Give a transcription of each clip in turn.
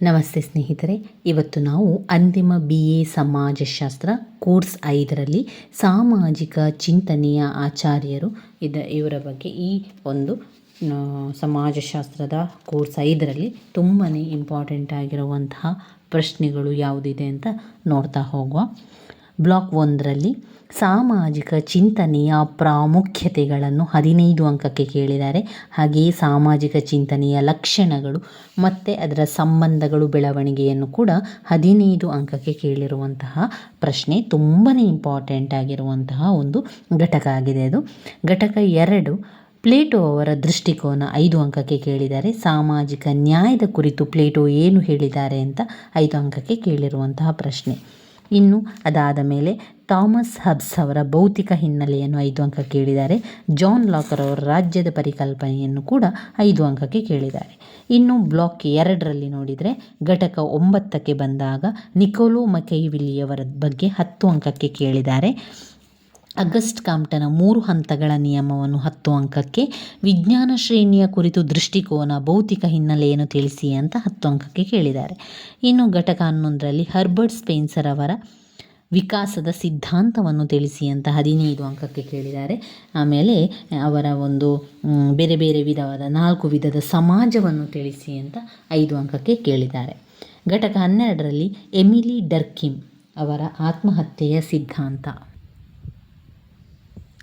ನಮಸ್ತೆ ಸ್ನೇಹಿತರೆ, ಇವತ್ತು ನಾವು ಅಂತಿಮ ಬಿ ಎ ಸಮಾಜಶಾಸ್ತ್ರ ಕೋರ್ಸ್ ಐದರಲ್ಲಿ ಸಾಮಾಜಿಕ ಚಿಂತನೆಯ ಆಚಾರ್ಯರು ಇದ, ಇವರ ಬಗ್ಗೆ ಈ ಒಂದು ಸಮಾಜಶಾಸ್ತ್ರದ ಕೋರ್ಸ್ ಐದರಲ್ಲಿ ತುಂಬಾ ಇಂಪಾರ್ಟೆಂಟ್ ಆಗಿರುವಂತಹ ಪ್ರಶ್ನೆಗಳು ಯಾವುದಿದೆ ಅಂತ ನೋಡ್ತಾ ಹೋಗುವ. ಬ್ಲಾಕ್ ಒಂದರಲ್ಲಿ ಸಾಮಾಜಿಕ ಚಿಂತನೆಯ ಪ್ರಾಮುಖ್ಯತೆಗಳನ್ನು ಹದಿನೈದು ಅಂಕಕ್ಕೆ ಕೇಳಿದ್ದಾರೆ. ಹಾಗೆಯೇ ಸಾಮಾಜಿಕ ಚಿಂತನೆಯ ಲಕ್ಷಣಗಳು ಮತ್ತು ಅದರ ಸಂಬಂಧಗಳು ಬೆಳವಣಿಗೆಯನ್ನು ಕೂಡ ಹದಿನೈದು ಅಂಕಕ್ಕೆ ಕೇಳಿರುವಂತಹ ಪ್ರಶ್ನೆ ತುಂಬಾ ಇಂಪಾರ್ಟೆಂಟ್ ಆಗಿರುವಂತಹ ಒಂದು ಘಟಕ ಆಗಿದೆ ಅದು. ಘಟಕ ಎರಡು, ಪ್ಲೇಟೋ ಅವರ ದೃಷ್ಟಿಕೋನ ಐದು ಅಂಕಕ್ಕೆ ಕೇಳಿದ್ದಾರೆ. ಸಾಮಾಜಿಕ ನ್ಯಾಯದ ಕುರಿತು ಪ್ಲೇಟೋ ಏನು ಹೇಳಿದ್ದಾರೆ ಅಂತ ಐದು ಅಂಕಕ್ಕೆ ಕೇಳಿರುವಂತಹ ಪ್ರಶ್ನೆ. ಇನ್ನು ಅದಾದ ಮೇಲೆ ಥಾಮಸ್ ಹಬ್ಸ್ ಅವರ ಭೌತಿಕ ಹಿನ್ನೆಲೆಯನ್ನು ಐದು ಅಂಕ ಕೇಳಿದ್ದಾರೆ. ಜಾನ್ ಲಾಕರ್ ಅವರ ರಾಜ್ಯದ ಪರಿಕಲ್ಪನೆಯನ್ನು ಕೂಡ ಐದು ಅಂಕಕ್ಕೆ ಕೇಳಿದ್ದಾರೆ. ಇನ್ನು ಬ್ಲಾಕ್ ಎರಡರಲ್ಲಿ ನೋಡಿದರೆ ಘಟಕ ಒಂಬತ್ತಕ್ಕೆ ಬಂದಾಗ ನಿಕೋಲೋ ಮಕೈವಿಲಿಯವರ ಬಗ್ಗೆ ಹತ್ತು ಅಂಕಕ್ಕೆ ಕೇಳಿದ್ದಾರೆ. ಅಗಸ್ಟ್ ಕಾಮ್ಟನ ಮೂರು ಹಂತಗಳ ನಿಯಮವನ್ನು ಹತ್ತು ಅಂಕಕ್ಕೆ ವಿಜ್ಞಾನ ಶ್ರೇಣಿಯ ಕುರಿತು ದೃಷ್ಟಿಕೋನ ಭೌತಿಕ ಹಿನ್ನೆಲೆಯನ್ನು ತಿಳಿಸಿ ಅಂತ ಹತ್ತು ಅಂಕಕ್ಕೆ ಕೇಳಿದ್ದಾರೆ. ಇನ್ನು ಘಟಕ ಹನ್ನೊಂದರಲ್ಲಿ ಹರ್ಬರ್ಟ್ ಸ್ಪೆನ್ಸರ್ ಅವರ ವಿಕಾಸದ ಸಿದ್ಧಾಂತವನ್ನು ತಿಳಿಸಿ ಅಂತ ಹದಿನೈದು ಅಂಕಕ್ಕೆ ಕೇಳಿದ್ದಾರೆ. ಆಮೇಲೆ ಅವರ ಒಂದು ಬೇರೆ ಬೇರೆ ವಿಧವಾದ ನಾಲ್ಕು ವಿಧದ ಸಮಾಜವನ್ನು ತಿಳಿಸಿ ಅಂತ ಐದು ಅಂಕಕ್ಕೆ ಕೇಳಿದ್ದಾರೆ. ಘಟಕ ಹನ್ನೆರಡರಲ್ಲಿ ಎಮಿಲಿ ಡರ್ಕಿಮ್ ಅವರ ಆತ್ಮಹತ್ಯೆಯ ಸಿದ್ಧಾಂತ.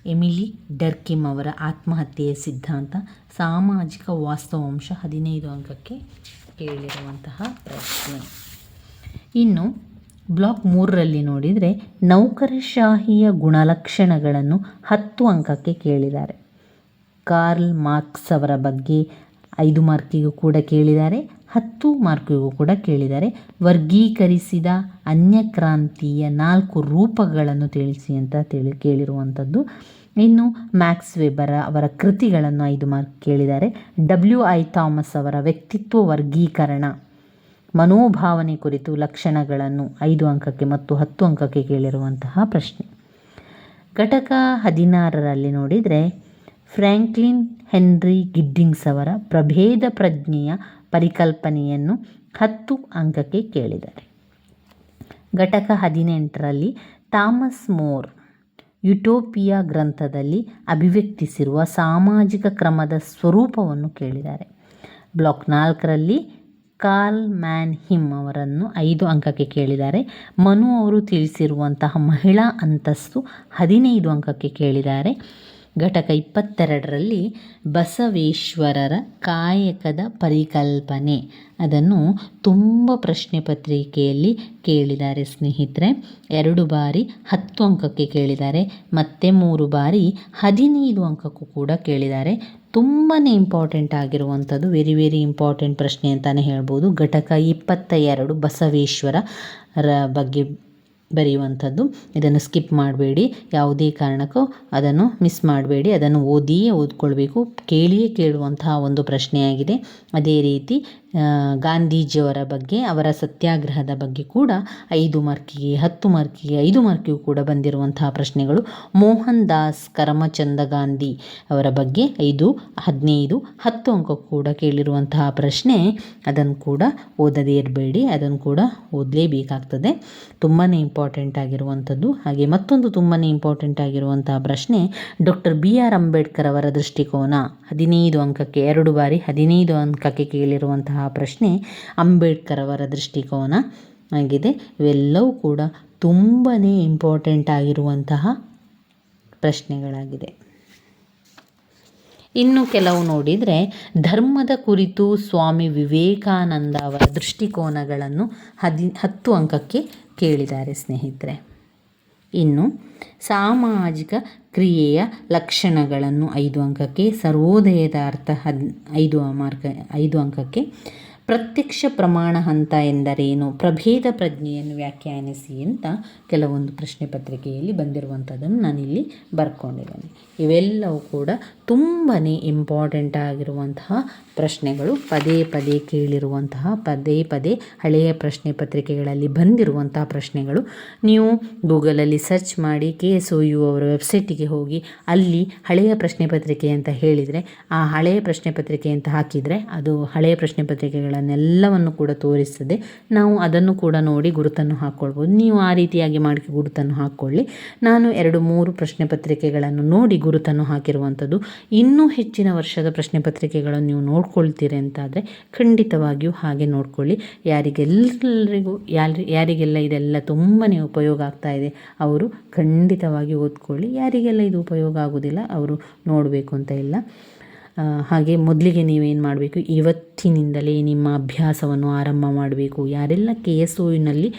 ಎಮಿಲಿ ಡರ್ಕಿಮ್ ಅವರ ಆತ್ಮಹತ್ಯೆಯ ಸಿದ್ಧಾಂತ ಸಾಮಾಜಿಕ ವಾಸ್ತವಾಂಶ ಹದಿನೈದು ಅಂಕಕ್ಕೆ ಕೇಳಿರುವಂತಹ ಪ್ರಶ್ನೆ. ಇನ್ನು ಬ್ಲಾಕ್ ಮೂರರಲ್ಲಿ ನೋಡಿದರೆ ನೌಕರಶಾಹಿಯ ಗುಣಲಕ್ಷಣಗಳನ್ನು ಹತ್ತು ಅಂಕಕ್ಕೆ ಕೇಳಿದ್ದಾರೆ. ಕಾರ್ಲ್ ಮಾರ್ಕ್ಸ್ ಅವರ ಬಗ್ಗೆ ಐದು ಮಾರ್ಕಿಗೂ ಕೂಡ ಕೇಳಿದ್ದಾರೆ. ಹತ್ತು ಮಾರ್ಕಿಗೂ ಕೂಡ ಕೇಳಿದ್ದಾರೆ. ವರ್ಗೀಕರಿಸಿದ ಅನ್ಯಕ್ರಾಂತಿಯ ನಾಲ್ಕು ರೂಪಗಳನ್ನು ತಿಳಿಸಿ ಅಂತ ತಿಳಿ ಕೇಳಿರುವಂಥದ್ದು. ಇನ್ನು ಮ್ಯಾಕ್ಸ್ ವೆಬರ ಅವರ ಕೃತಿಗಳನ್ನು ಐದು ಮಾರ್ಕ್ ಕೇಳಿದ್ದಾರೆ. ಡಬ್ಲ್ಯೂ ಐ ಥಾಮಸ್ ಅವರ ವ್ಯಕ್ತಿತ್ವ ವರ್ಗೀಕರಣ, ಮನೋಭಾವನೆ ಕುರಿತು ಲಕ್ಷಣಗಳನ್ನು ಐದು ಅಂಕಕ್ಕೆ ಮತ್ತು ಹತ್ತು ಅಂಕಕ್ಕೆ ಕೇಳಿರುವಂತಹ ಪ್ರಶ್ನೆ. ಘಟಕ ಹದಿನಾರರಲ್ಲಿ ನೋಡಿದರೆ ಫ್ರ್ಯಾಂಕ್ಲಿನ್ ಹೆನ್ರಿ ಗಿಡ್ಡಿಂಗ್ಸ್ ಅವರ ಪ್ರಭೇದ ಪ್ರಜ್ಞೆಯ ಪರಿಕಲ್ಪನೆಯನ್ನು ಹತ್ತು ಅಂಕಕ್ಕೆ ಕೇಳಿದ್ದಾರೆ ಘಟಕ ಹದಿನೆಂಟರಲ್ಲಿ ಥಾಮಸ್ ಮೋರ್ ಯುಟೋಪಿಯಾ ಗ್ರಂಥದಲ್ಲಿ ಅಭಿವ್ಯಕ್ತಿಸಿರುವ ಸಾಮಾಜಿಕ ಕ್ರಮದ ಸ್ವರೂಪವನ್ನು ಕೇಳಿದ್ದಾರೆ ಬ್ಲಾಕ್ ನಾಲ್ಕರಲ್ಲಿ ಕಾರ್ಲ್ ಮ್ಯಾನ್ ಹಿಮ್ ಅವರನ್ನು ಐದು ಅಂಕಕ್ಕೆ ಕೇಳಿದ್ದಾರೆ ಮನು ಅವರು ತಿಳಿಸಿರುವಂತಹ ಮಹಿಳಾ ಅಂತಸ್ತು ಹದಿನೈದು ಅಂಕಕ್ಕೆ ಕೇಳಿದ್ದಾರೆ ಘಟಕ ಇಪ್ಪತ್ತೆರಡರಲ್ಲಿ ಬಸವೇಶ್ವರರ ಕಾಯಕದ ಪರಿಕಲ್ಪನೆ. ಅದನ್ನು ತುಂಬ ಪ್ರಶ್ನೆ ಪತ್ರಿಕೆಯಲ್ಲಿ ಕೇಳಿದ್ದಾರೆ ಸ್ನೇಹಿತರೆ. ಎರಡು ಬಾರಿ ಹತ್ತು ಅಂಕಕ್ಕೆ ಕೇಳಿದ್ದಾರೆ. ಮತ್ತು ಮೂರು ಬಾರಿ ಹದಿನೈದು ಅಂಕಕ್ಕೂ ಕೂಡ ಕೇಳಿದ್ದಾರೆ. ತುಂಬಾ ಇಂಪಾರ್ಟೆಂಟ್ ಆಗಿರುವಂಥದ್ದು ವೆರಿ ವೆರಿ ಇಂಪಾರ್ಟೆಂಟ್ ಪ್ರಶ್ನೆ ಅಂತಲೇ ಹೇಳ್ಬೋದು. ಘಟಕ ಇಪ್ಪತ್ತ ಎರಡು ಬಸವೇಶ್ವರರ ಬಗ್ಗೆ ಬರೆಯುವಂಥದ್ದು. ಇದನ್ನು ಸ್ಕಿಪ್ ಮಾಡಬೇಡಿ. ಯಾವುದೇ ಕಾರಣಕ್ಕೂ ಅದನ್ನು ಮಿಸ್ ಮಾಡಬೇಡಿ. ಅದನ್ನು ಓದಿಯೇ ಓದ್ಕೊಳ್ಬೇಕು. ಕೇಳಿಯೇ ಕೇಳುವಂತಹ ಒಂದು ಪ್ರಶ್ನೆಯಾಗಿದೆ. ಅದೇ ರೀತಿ ಗಾಂಧೀಜಿಯವರ ಬಗ್ಗೆ, ಅವರ ಸತ್ಯಾಗ್ರಹದ ಬಗ್ಗೆ ಕೂಡ ಐದು ಮಾರ್ಕಿಗೆ, ಹತ್ತು ಮಾರ್ಕಿಗೆ, ಐದು ಮಾರ್ಕಿಗೂ ಕೂಡ ಬಂದಿರುವಂತಹ ಪ್ರಶ್ನೆಗಳು. ಮೋಹನ್ ದಾಸ್, ಕರಮಚಂದ ಗಾಂಧಿ ಅವರ ಬಗ್ಗೆ ಐದು, ಹದಿನೈದು, ಹತ್ತು ಅಂಕ ಕೂಡ ಕೇಳಿರುವಂತಹ ಪ್ರಶ್ನೆ. ಅದನ್ನು ಕೂಡ ಓದದೇ ಇರಬೇಡಿ. ಅದನ್ನು ಕೂಡ ಓದಲೇಬೇಕಾಗ್ತದೆ. ತುಂಬಾ ಇಂಪಾರ್ಟೆಂಟ್ ಆಗಿರುವಂಥದ್ದು. ಹಾಗೆ ಮತ್ತೊಂದು ತುಂಬಾ ಇಂಪಾರ್ಟೆಂಟ್ ಆಗಿರುವಂತಹ ಪ್ರಶ್ನೆ ಡಾಕ್ಟರ್ ಬಿ ಆರ್ ಅಂಬೇಡ್ಕರ್ ಅವರ ದೃಷ್ಟಿಕೋನ. ಹದಿನೈದು ಅಂಕಕ್ಕೆ, ಎರಡು ಬಾರಿ ಹದಿನೈದು ಅಂಕಕ್ಕೆ ಕೇಳಿರುವಂತಹ ಪ್ರಶ್ನೆ ಅಂಬೇಡ್ಕರ್ ಅವರ ದೃಷ್ಟಿಕೋನ. ಆಗಿದೆ. ಇವೆಲ್ಲವೂ ಕೂಡ ತುಂಬಾ ಇಂಪಾರ್ಟೆಂಟ್ ಆಗಿರುವಂತಹ ಪ್ರಶ್ನೆಗಳಾಗಿದೆ. ಇನ್ನು ಕೆಲವು ನೋಡಿದರೆ, ಧರ್ಮದ ಕುರಿತು ಸ್ವಾಮಿ ವಿವೇಕಾನಂದ ಅವರ ದೃಷ್ಟಿಕೋನಗಳನ್ನು ಹದಿ ಹತ್ತು ಅಂಕಕ್ಕೆ ಕೇಳಿದ್ದಾರೆ ಸ್ನೇಹಿತರೆ. ಇನ್ನು ಸಾಮಾಜಿಕ ಕ್ರಿಯೆಯ ಲಕ್ಷಣಗಳನ್ನು ಐದು ಅಂಕಕ್ಕೆ ಸರ್ವೋದಯದ ಅರ್ಥ ಹದ್, ಐದು ಮಾರ್ಕ, ಐದು ಅಂಕಕ್ಕೆ ಪ್ರತ್ಯಕ್ಷ ಪ್ರಮಾಣ ಹಂತ ಎಂದರೇನು? ಪ್ರಭೇದ ಪ್ರಜ್ಞೆಯನ್ನು ವ್ಯಾಖ್ಯಾನಿಸಿ ಅಂತ ಕೆಲವೊಂದು ಪ್ರಶ್ನೆ ಪತ್ರಿಕೆಯಲ್ಲಿ ಬಂದಿರುವಂಥದ್ದನ್ನು ನಾನಿಲ್ಲಿ ಬರ್ಕೊಂಡಿದ್ದೇನೆ. ಇವೆಲ್ಲವೂ ಕೂಡ ತುಂಬಾ ಇಂಪಾರ್ಟೆಂಟ್ ಆಗಿರುವಂತಹ ಪ್ರಶ್ನೆಗಳು. ಪದೇ ಪದೇ ಕೇಳಿರುವಂತಹ, ಪದೇ ಪದೇ ಹಳೆಯ ಪ್ರಶ್ನೆ ಪತ್ರಿಕೆಗಳಲ್ಲಿ ಬಂದಿರುವಂತಹ ಪ್ರಶ್ನೆಗಳು. ನೀವು ಗೂಗಲಲ್ಲಿ ಸರ್ಚ್ ಮಾಡಿ ಕೆ ಎಸ್ ಒ ಅವರ ವೆಬ್ಸೈಟಿಗೆ ಹೋಗಿ ಅಲ್ಲಿ ಹಳೆಯ ಪ್ರಶ್ನೆ ಪತ್ರಿಕೆ ಅಂತ ಹೇಳಿದರೆ, ಆ ಹಳೆಯ ಪ್ರಶ್ನೆ ಪತ್ರಿಕೆ ಅಂತ ಹಾಕಿದರೆ ಅದು ಹಳೆಯ ಪ್ರಶ್ನೆ ಪತ್ರಿಕೆಗಳನ್ನೆಲ್ಲವನ್ನು ಕೂಡ ತೋರಿಸ್ತದೆ ನಾವು ಅದನ್ನು ಕೂಡ ನೋಡಿ ಗುರುತನ್ನು ಹಾಕ್ಕೊಳ್ಬೋದು ನೀವು ಆ ರೀತಿಯಾಗಿ ಮಾಡಿ ಗುರುತನ್ನು ಹಾಕ್ಕೊಳ್ಳಿ. ನಾನು ಎರಡು ಮೂರು ಪ್ರಶ್ನೆ ಪತ್ರಿಕೆಗಳನ್ನು ನೋಡಿ ಗುರುತನ್ನು ಹಾಕಿರುವಂಥದ್ದು. ಇನ್ನೂ ಹೆಚ್ಚಿನ ವರ್ಷದ ಪ್ರಶ್ನೆ ಪತ್ರಿಕೆಗಳನ್ನು ನೀವು ನೋಡ್ಕೊಳ್ತೀರಿ ಅಂತಾದರೆ ಖಂಡಿತವಾಗಿಯೂ ಹಾಗೆ ನೋಡ್ಕೊಳ್ಳಿ. ಯಾರಿಗೆಲ್ಲರಿಗೂ ಯಾರಿ, ಯಾರಿಗೆಲ್ಲ ಇದೆಲ್ಲ ತುಂಬಾ ಉಪಯೋಗ ಆಗ್ತಾ ಇದೆ ಅವರು ಖಂಡಿತವಾಗಿ ಓದ್ಕೊಳ್ಳಿ. ಯಾರಿಗೆಲ್ಲ ಇದು ಉಪಯೋಗ ಆಗೋದಿಲ್ಲ ಅವರು ನೋಡಬೇಕು ಅಂತ ಇಲ್ಲ. ಹಾಗೆ ಮೊದಲಿಗೆ ನೀವೇನು ಮಾಡಬೇಕು? ಇವತ್ತಿನಿಂದಲೇ ನಿಮ್ಮ ಅಭ್ಯಾಸವನ್ನು ಆರಂಭ ಮಾಡಬೇಕು. ಯಾರೆಲ್ಲ ಕೆ ಎಸ್ ಒನಲ್ಲಿ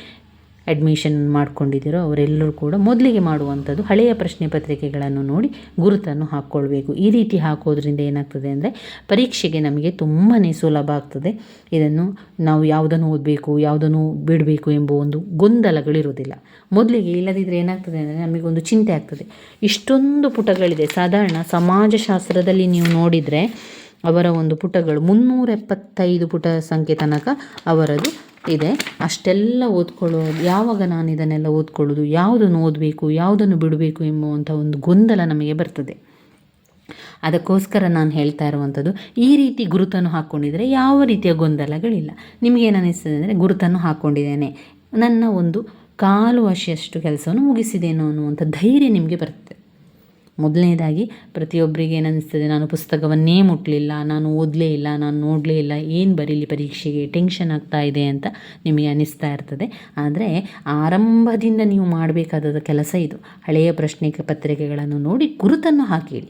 ಅಡ್ಮಿಷನ್ ಮಾಡ್ಕೊಂಡಿದ್ದೀರೋ ಅವರೆಲ್ಲರೂ ಕೂಡ ಮೊದಲಿಗೆ ಮಾಡುವಂಥದ್ದು ಹಳೆಯ ಪ್ರಶ್ನೆ ಪತ್ರಿಕೆಗಳನ್ನು ನೋಡಿ ಗುರುತನ್ನು ಹಾಕ್ಕೊಳ್ಬೇಕು. ಈ ರೀತಿ ಹಾಕೋದ್ರಿಂದ ಏನಾಗ್ತದೆ ಅಂದರೆ ಪರೀಕ್ಷೆಗೆ ನಮಗೆ ತುಂಬಾ ಸುಲಭ ಆಗ್ತದೆ. ಇದನ್ನು ನಾವು ಯಾವುದನ್ನು ಓದಬೇಕು, ಯಾವುದನ್ನು ಬಿಡಬೇಕು ಎಂಬ ಒಂದು ಗೊಂದಲಗಳಿರುವುದಿಲ್ಲ ಮೊದಲಿಗೆ ಇಲ್ಲದಿದ್ದರೆ ಏನಾಗ್ತದೆ ಅಂದರೆ ನಮಗೊಂದು ಚಿಂತೆ ಆಗ್ತದೆ. ಇಷ್ಟೊಂದು ಪುಟಗಳಿದೆ. ಸಾಧಾರಣ ಸಮಾಜಶಾಸ್ತ್ರದಲ್ಲಿ ನೀವು ನೋಡಿದರೆ ಅವರ ಒಂದು ಪುಟಗಳು ಮುನ್ನೂರ ಎಪ್ಪತ್ತೈದು ಪುಟ ಸಂಖ್ಯೆ ತನಕ ಅವರದು ಇದೆ. ಅಷ್ಟೆಲ್ಲ ಓದ್ಕೊಳ್ಳೋದು ಯಾವಾಗ ನಾನು ಇದನ್ನೆಲ್ಲ ಓದ್ಕೊಳ್ಳೋದು, ಯಾವುದನ್ನು ಓದಬೇಕು, ಯಾವುದನ್ನು ಬಿಡಬೇಕು ಎಂಬುವಂಥ ಒಂದು ಗೊಂದಲ ನಮಗೆ ಬರ್ತದೆ. ಅದಕ್ಕೋಸ್ಕರ ನಾನು ಹೇಳ್ತಾ ಇರುವಂಥದ್ದು, ಈ ರೀತಿ ಗುರುತನ್ನು ಹಾಕ್ಕೊಂಡಿದ್ರೆ ಯಾವ ರೀತಿಯ ಗೊಂದಲಗಳಿಲ್ಲ. ನಿಮಗೇನು ಅನ್ನಿಸ್ತದೆ ಅಂದರೆ, ಗುರುತನ್ನು ಹಾಕ್ಕೊಂಡಿದ್ದೇನೆ ನನ್ನ ಒಂದು ಕಾಲು ವರ್ಷಿಯಷ್ಟು ಕೆಲಸವನ್ನು ಮುಗಿಸಿದ್ದೇನೋ ಅನ್ನುವಂಥ ಧೈರ್ಯ ನಿಮಗೆ ಬರ್ತದೆ. ಮೊದಲನೇದಾಗಿ ಪ್ರತಿಯೊಬ್ಬರಿಗೆ ಏನನ್ನಿಸ್ತದೆ, ನಾನು ಪುಸ್ತಕವನ್ನೇ ಮುಟ್ಟಲಿಲ್ಲ ನಾನು ಓದಲೇ ಇಲ್ಲ, ನಾನು ನೋಡಲೇ ಇಲ್ಲ, ಏನು ಬರೀಲಿ ಪರೀಕ್ಷೆಗೆ ಟೆನ್ಷನ್ ಆಗ್ತಾ ಇದೆ ಅಂತ ನಿಮಗೆ ಅನ್ನಿಸ್ತಾ ಇರ್ತದೆ. ಆದರೆ ಆರಂಭದಿಂದ ನೀವು ಮಾಡಬೇಕಾದ ಕೆಲಸ ಇದು. ಹಳೆಯ ಪ್ರಶ್ನೆ ಪತ್ರಿಕೆಗಳನ್ನು ನೋಡಿ ಗುರುತನ್ನು ಹಾಕಿ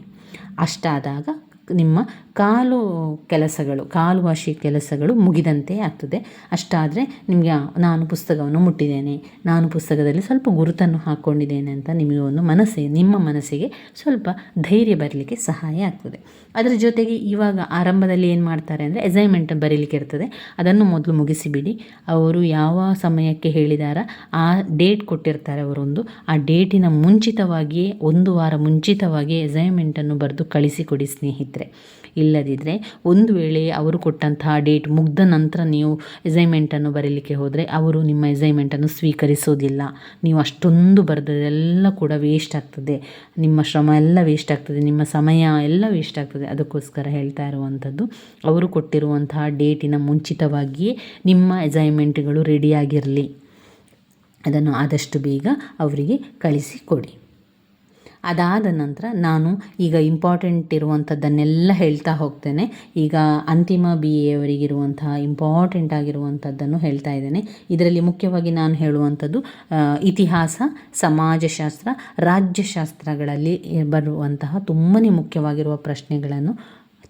ಅಷ್ಟಾದಾಗ ನಿಮ್ಮ ಕಾಲು ಕೆಲಸಗಳು, ಕಾಲು ವಾಶಿ ಕೆಲಸಗಳು ಮುಗಿದಂತೆ ಆಗ್ತದೆ. ಅಷ್ಟಾದರೆ ನಿಮಗೆ ನಾನು ಪುಸ್ತಕವನ್ನು ಮುಟ್ಟಿದ್ದೇನೆ. ನಾನು ಪುಸ್ತಕದಲ್ಲಿ ಸ್ವಲ್ಪ ಗುರುತನ್ನು ಹಾಕ್ಕೊಂಡಿದ್ದೇನೆ ಅಂತ ನಿಮಗೆ ಒಂದು ಮನಸ್ಸಿಗೆ ನಿಮ್ಮ ಮನಸ್ಸಿಗೆ ಸ್ವಲ್ಪ ಧೈರ್ಯ ಬರಲಿಕ್ಕೆ ಸಹಾಯ ಆಗ್ತದೆ. ಅದರ ಜೊತೆಗೆ ಇವಾಗ ಆರಂಭದಲ್ಲಿ ಏನು ಮಾಡ್ತಾರೆ ಅಂದರೆ ಅಸೈನ್ಮೆಂಟ್ ಬರೀಲಿಕ್ಕೆ ಇರ್ತದೆ. ಅದನ್ನು ಮೊದಲು ಮುಗಿಸಿಬಿಡಿ. ಅವರು ಯಾವ ಸಮಯಕ್ಕೆ ಹೇಳಿದಾರ ಆ ಡೇಟ್ ಕೊಟ್ಟಿರ್ತಾರೆ ಅವರೊಂದು. ಆ ಡೇಟಿನ ಮುಂಚಿತವಾಗಿಯೇ, ಒಂದು ವಾರ ಮುಂಚಿತವಾಗಿಯೇ ಅಸೈನ್ಮೆಂಟನ್ನು ಬರೆದು ಕಳಿಸಿಕೊಡಿ ಸ್ನೇಹಿತರೆ. ಇಲ್ಲದಿದ್ದರೆ ಒಂದು ವೇಳೆ ಅವರು ಕೊಟ್ಟಂತಹ ಡೇಟ್ ಮುಗ್ದ ನಂತರ ನೀವು ಎಸೈನ್ಮೆಂಟನ್ನು ಬರೀಲಿಕ್ಕೆ ಹೋದರೆ ಅವರು ನಿಮ್ಮ ಎಸೈನ್ಮೆಂಟನ್ನು ಸ್ವೀಕರಿಸೋದಿಲ್ಲ. ನೀವು ಅಷ್ಟೊಂದು ಬರೆದದೆಲ್ಲ ಕೂಡ ವೇಸ್ಟ್ ಆಗ್ತದೆ. ನಿಮ್ಮ ಶ್ರಮ ಎಲ್ಲ ವೇಸ್ಟ್ ಆಗ್ತದೆ. ನಿಮ್ಮ ಸಮಯ ಎಲ್ಲ ವೇಸ್ಟ್ ಆಗ್ತದೆ. ಅದಕ್ಕೋಸ್ಕರ ಹೇಳ್ತಾ ಇರುವಂಥದ್ದು, ಅವರು ಕೊಟ್ಟಿರುವಂತಹ ಡೇಟಿನ ಮುಂಚಿತವಾಗಿಯೇ ನಿಮ್ಮ ಎಸೈನ್ಮೆಂಟ್ಗಳು ರೆಡಿಯಾಗಿರಲಿ ಅದನ್ನು ಆದಷ್ಟು ಬೇಗ ಅವರಿಗೆ ಕಳಿಸಿಕೊಡಿ. ಅದಾದ ನಂತರ ನಾನು ಈಗ ಇಂಪಾರ್ಟೆಂಟ್ ಇರುವಂಥದ್ದನ್ನೆಲ್ಲ ಹೇಳ್ತಾ ಹೋಗ್ತೇನೆ. ಈಗ ಅಂತಿಮ ಬಿ ಎವರಿಗಿರುವಂತಹ ಇಂಪಾರ್ಟೆಂಟ್ ಆಗಿರುವಂಥದ್ದನ್ನು ಹೇಳ್ತಾ ಇದ್ದೇನೆ. ಇದರಲ್ಲಿ ಮುಖ್ಯವಾಗಿ ನಾನು ಹೇಳುವಂಥದ್ದು ಇತಿಹಾಸ, ಸಮಾಜಶಾಸ್ತ್ರ, ರಾಜ್ಯಶಾಸ್ತ್ರಗಳಲ್ಲಿ ಬರುವಂತಹ ತುಂಬನೇ ಮುಖ್ಯವಾಗಿರುವ ಪ್ರಶ್ನೆಗಳನ್ನು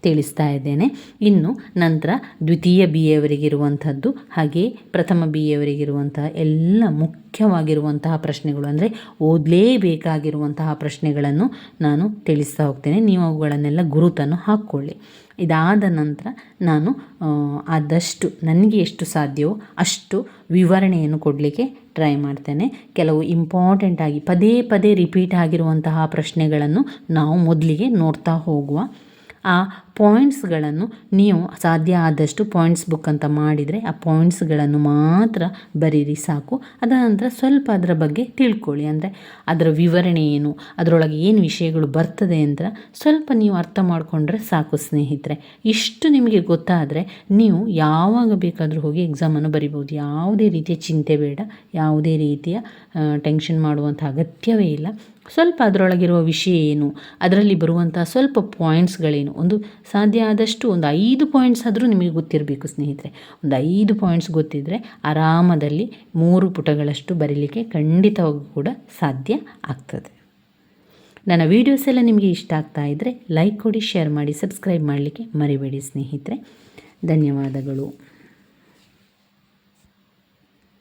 ತಿಳಿಸ್ತಾ ಇದ್ದೇನೆ. ಇನ್ನು ನಂತರ ದ್ವಿತೀಯ ಬಿ ಎವರಿಗಿರುವಂಥದ್ದು ಹಾಗೆ ಪ್ರಥಮ ಬಿ ಎವರಿಗಿರುವಂತಹ ಎಲ್ಲ ಮುಖ್ಯವಾಗಿರುವಂತಹ ಪ್ರಶ್ನೆಗಳು ಅಂದರೆ ಓದಲೇಬೇಕಾಗಿರುವಂತಹ ಪ್ರಶ್ನೆಗಳನ್ನು ನಾನು ತಿಳಿಸ್ತಾ ಹೋಗ್ತೇನೆ. ನೀವು ಅವುಗಳನ್ನೆಲ್ಲ ಗುರುತನ್ನು ಹಾಕ್ಕೊಳ್ಳಿ. ಇದಾದ ನಂತರ ನಾನು ಆದಷ್ಟು ನನಗೆ ಎಷ್ಟು ಸಾಧ್ಯವೋ ಅಷ್ಟು ವಿವರಣೆಯನ್ನು ಕೊಡಲಿಕ್ಕೆ ಟ್ರೈ ಮಾಡ್ತೇನೆ. ಕೆಲವು ಇಂಪಾರ್ಟೆಂಟ್ ಆಗಿ ಪದೇ ಪದೇ ರಿಪೀಟ್ ಆಗಿರುವಂತಹ ಪ್ರಶ್ನೆಗಳನ್ನು ನಾವು ಮೊದಲಿಗೆ ನೋಡ್ತಾ ಹೋಗುವ ಆ ಪಾಯಿಂಟ್ಸ್ಗಳನ್ನು ನೀವು ಸಾಧ್ಯ ಆದಷ್ಟು ಪಾಯಿಂಟ್ಸ್ ಬುಕ್ ಅಂತ ಮಾಡಿದರೆ ಆ ಪಾಯಿಂಟ್ಸ್ಗಳನ್ನು ಮಾತ್ರ ಬರೀರಿ ಸಾಕು. ಅದರ ನಂತರ ಸ್ವಲ್ಪ ಅದರ ಬಗ್ಗೆ ತಿಳ್ಕೊಳ್ಳಿ. ಅಂದರೆ ಅದರ ವಿವರಣೆ ಏನು, ಅದರೊಳಗೆ ಏನು ವಿಷಯಗಳು ಬರ್ತದೆ ಅಂತ ಸ್ವಲ್ಪ ನೀವು ಅರ್ಥ ಮಾಡಿಕೊಂಡ್ರೆ ಸಾಕು ಸ್ನೇಹಿತರೆ. ಇಷ್ಟು ನಿಮಗೆ ಗೊತ್ತಾದರೆ ನೀವು ಯಾವಾಗ ಬೇಕಾದರೂ ಹೋಗಿ ಎಕ್ಸಾಮನ್ನು ಬರಿಬೋದು. ಯಾವುದೇ ರೀತಿಯ ಚಿಂತೆ ಬೇಡ, ಯಾವುದೇ ರೀತಿಯ ಟೆನ್ಷನ್ ಮಾಡುವಂಥ ಅಗತ್ಯವೇ ಇಲ್ಲ. ಸ್ವಲ್ಪ ಅದರೊಳಗಿರುವ ವಿಷಯ ಏನು, ಅದರಲ್ಲಿ ಬರುವಂಥ ಸ್ವಲ್ಪ ಪಾಯಿಂಟ್ಸ್ಗಳೇನು ಒಂದು ಸಾಧ್ಯ ಆದಷ್ಟು ಒಂದು ಐದು ಪಾಯಿಂಟ್ಸ್ ಆದರೂ ನಿಮಗೆ ಗೊತ್ತಿರಬೇಕು ಸ್ನೇಹಿತರೆ. ಒಂದು ಐದು ಪಾಯಿಂಟ್ಸ್ ಗೊತ್ತಿದ್ದರೆ ಆರಾಮದಲ್ಲಿ ಮೂರು ಪುಟಗಳಷ್ಟು ಬರೀಲಿಕ್ಕೆ ಖಂಡಿತವಾಗೂ ಕೂಡ ಸಾಧ್ಯ ಆಗ್ತದೆ. ನನ್ನ ವೀಡಿಯೋಸ್ ಎಲ್ಲ ನಿಮಗೆ ಇಷ್ಟ ಆಗ್ತಾ ಇದ್ದರೆ ಲೈಕ್ ಕೊಡಿ ಶೇರ್ ಮಾಡಿ ಸಬ್ಸ್ಕ್ರೈಬ್ ಮಾಡಲಿಕ್ಕೆ ಮರಿಬೇಡಿ ಸ್ನೇಹಿತರೆ. ಧನ್ಯವಾದಗಳು.